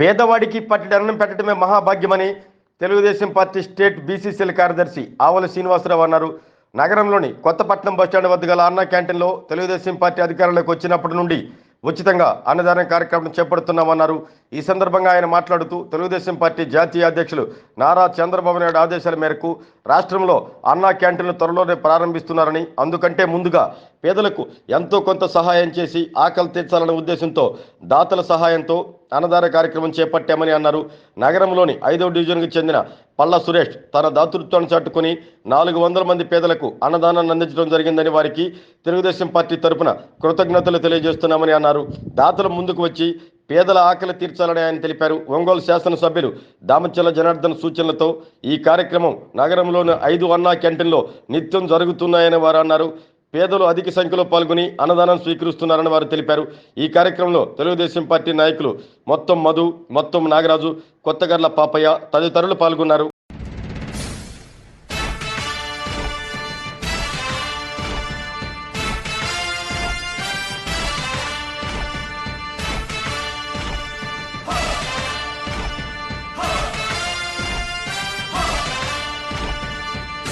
పేదవాడికి పట్టెడు అన్నం పెట్టడమే మహాభాగ్యమని తెలుగుదేశం పార్టీ స్టేట్ బీసీసీల కార్యదర్శి ఆవల శ్రీనివాసరావు అన్నారు. నగరంలోని కొత్తపట్నం బస్టాండ్ వద్ద గల అన్న క్యాంటీన్లో తెలుగుదేశం పార్టీ అధికారంలోకి వచ్చినప్పటి నుండి ఉచితంగా అన్నదానం కార్యక్రమం చేపడుతున్నామన్నారు. ఈ సందర్భంగా ఆయన మాట్లాడుతూ తెలుగుదేశం పార్టీ జాతీయ అధ్యక్షులు నారా చంద్రబాబు నాయుడు ఆదేశాల మేరకు రాష్ట్రంలో అన్నా క్యాంటీన్లు త్వరలోనే ప్రారంభిస్తున్నారని అందుకంటే ముందుగా పేదలకు ఎంతో కొంత సహాయం చేసి ఆకలి తీర్చాలనే ఉద్దేశంతో దాతల సహాయంతో అన్నదాన కార్యక్రమం చేపట్టామని అన్నారు. నగరంలోని ఐదవ డివిజన్కు చెందిన పల్ల సురేష్ తన దాతృత్వాన్ని చాటుకుని నాలుగు వందల మంది పేదలకు అన్నదానాన్ని అందించడం జరిగిందని వారికి తెలుగుదేశం పార్టీ తరపున కృతజ్ఞతలు తెలియజేస్తున్నామని అన్నారు. దాతలు ముందుకు వచ్చి పేదల ఆకలి తీర్చాలని ఆయన తెలిపారు. ఒంగోలు శాసనసభ్యులు దామచల్ల జనార్దన్ సూచనలతో ఈ కార్యక్రమం నగరంలోని ఐదు అన్నా క్యాంటీన్లో నిత్యం జరుగుతున్నాయని వారు అన్నారు. పేదలు అధిక సంఖ్యలో పాల్గొని అన్నదానం స్వీకరిస్తున్నారని వారు తెలిపారు. ఈ కార్యక్రమంలో తెలుగుదేశం పార్టీ నాయకులు మొత్తం మధు మొత్తం నాగరాజు కొత్తగర్ల పాపయ్య తదితరులు పాల్గొన్నారు.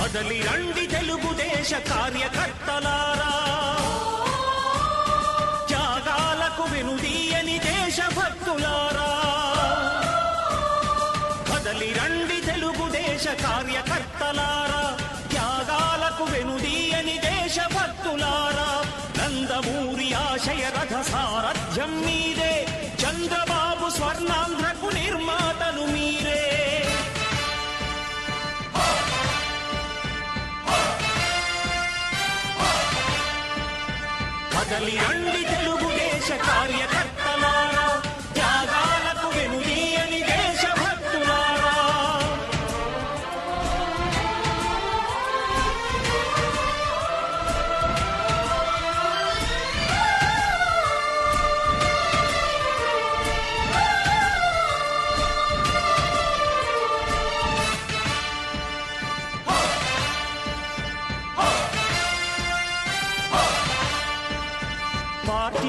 కదలి రండి తెలుగుదేశ కార్యకర్తలారా. త్యాగాలకు వెనుదీయని దేశభక్తులారా. కదలి రండి తెలుగుదేశ కార్యకర్తలారా. త్యాగాలకు వెనుదీయని దేశభక్తులారా. నందమూరి ఆశయ రథ సారథ్యం మీరే చంద్రబాబు స్వర్ణాంధ్రకు నిర్మాతలు మీరే. కదలి రండి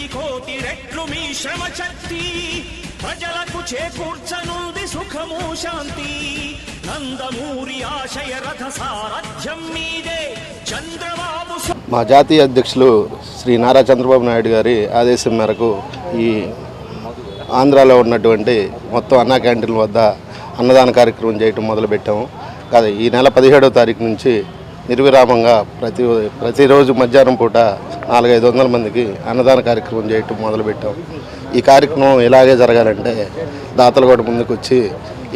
కోటికి కోటి రెట్లు మీ శ్రమ శక్తి. ప్రజలకు చేకూర్చనుంది సుఖము శాంతి. నందమూరి ఆశయ రథ సారథ్యం మీదే చంద్రబాబు మా జాతీయ అధ్యక్షులు శ్రీ నారా చంద్రబాబు నాయుడు గారి ఆదేశం మేరకు ఈ ఆంధ్రాలో ఉన్నటువంటి మొత్తం అన్నా క్యాంటీన్ల వద్ద అన్నదాన కార్యక్రమం చేయటం మొదలుపెట్టాము. కాదు ఈ నెల పదిహేడవ తారీఖు నుంచి నిర్విరామంగా ప్రతి ప్రతిరోజు మధ్యాహ్నం పూట నాలుగైదు వందల మందికి అన్నదాన కార్యక్రమం చేయటం మొదలుపెట్టాం. ఈ కార్యక్రమం ఇలాగే జరగాలంటే దాతలు కూడా ముందుకు వచ్చి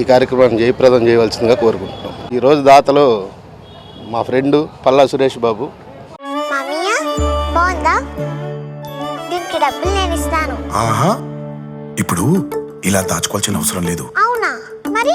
ఈ కార్యక్రమాన్ని జయప్రదం చేయవలసిందిగా కోరుకుంటున్నాం. ఈరోజు దాతలు మా ఫ్రెండు పల్లా సురేష్ బాబు. ఇప్పుడు ఇలా దాచుకోవాల్సిన అవసరం లేదు. అవునా? మరి?